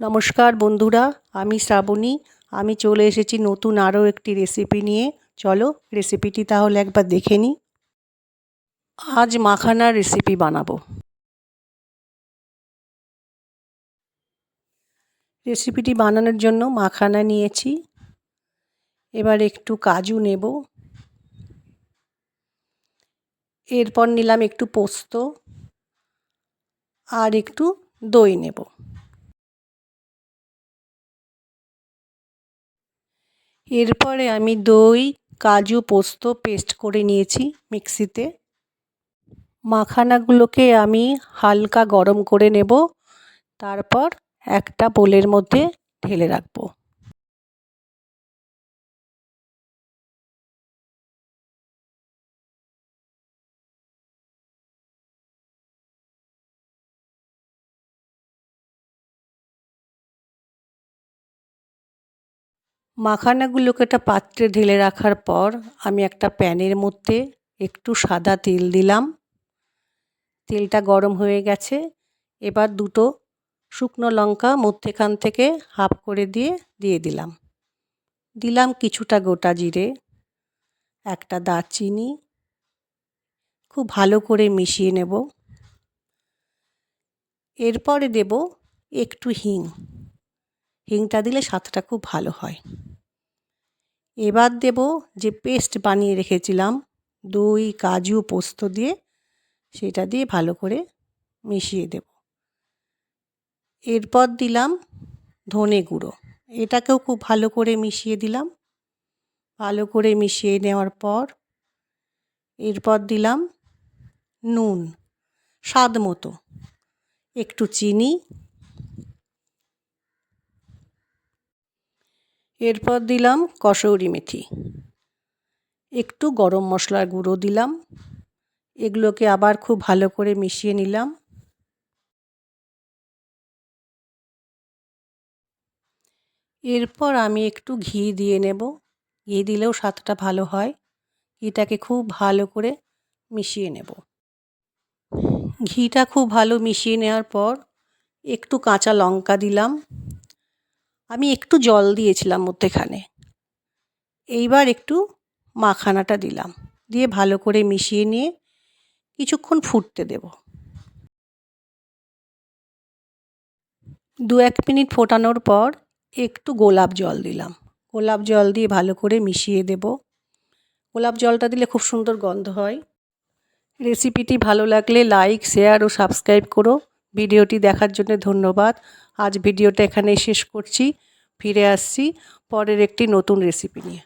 নমস্কার বন্ধুরা, আমি শ্রাবণী। আমি চলে এসেছি নতুন আরও একটি রেসিপি নিয়ে। চলো রেসিপিটি তাহলে একবার দেখে নিই। আজ মাখানার রেসিপি বানাবো। রেসিপিটি বানানোর জন্য মাখানা নিয়েছি। এবার একটু কাজু নেব। এরপর নিলাম একটু পোস্ত। আর একটু দই নেব। এরপরে আমি দই, কাজু, পোস্ত পেস্ট করে নিয়েছি মিক্সিতে। মাখানাগুলোকে আমি হালকা গরম করে নেব। তারপর একটা বোলের মধ্যে ঢেলে রাখব। মাখানাগুলোকে একটা পাত্রে ঢেলে রাখার পর আমি একটা প্যানের মধ্যে একটু সাদা তেল দিলাম। তেলটা গরম হয়ে গেছে। এবার দুটো শুকনো লঙ্কা মধ্যেখান থেকে হাফ করে দিয়ে দিয়ে দিলাম। দিলাম কিছুটা গোটা জিরে, একটা দারচিনি। খুব ভালো করে মিশিয়ে নেব। এরপরে দেব একটু হিং। হিংটা দিলে স্বাদটা খুব ভালো হয়। এবার দেব যে পেস্ট বানিয়ে রেখেছিলাম, দই, কাজু, পোস্ত দিয়ে, সেটা দিয়ে ভালো করে মিশিয়ে দেব। এরপর দিলাম ধনে গুঁড়ো। এটাকেও খুব ভালো করে মিশিয়ে দিলাম। ভালো করে মিশিয়ে নেওয়ার পর, এরপর দিলাম নুন, স্বাদ মতো। একটু চিনি এরপর দিলাম কসৌরি মেথি। একটু গরম মশলার গুঁড়ো দিলাম। এগুলোকে আবার খুব ভালো করে মিশিয়ে নিলাম। এরপর আমি একটু ঘি দিয়ে নেব। ঘি দিলেও স্বাদটা ভালো হয়। ঘিটাকে খুব ভালো করে মিশিয়ে নেব। ঘিটা খুব ভালো মিশিয়ে নেওয়ার পর একটু কাঁচা লঙ্কা দিলাম। আমি একটু জল দিয়েছিলাম মধ্যেখানে। এইবার একটু মাখানাটা দিলাম। দিয়ে ভালো করে মিশিয়ে নিয়ে কিছুক্ষণ ফুটতে দেব। দু এক মিনিট ফোটানোর পর একটু গোলাপ জল দিলাম। গোলাপ জল দিয়ে ভালো করে মিশিয়ে দেব। গোলাপ জলটা দিলে খুব সুন্দর গন্ধ হয়। রেসিপিটি ভালো লাগলে লাইক, শেয়ার ও সাবস্ক্রাইব করো। ভিডিওটি দেখার জন্য ধন্যবাদ। আজ ভিডিওটা এখানেই শেষ করছি ফিরে আসছি পরের একটি নতুন রেসিপি নিয়ে।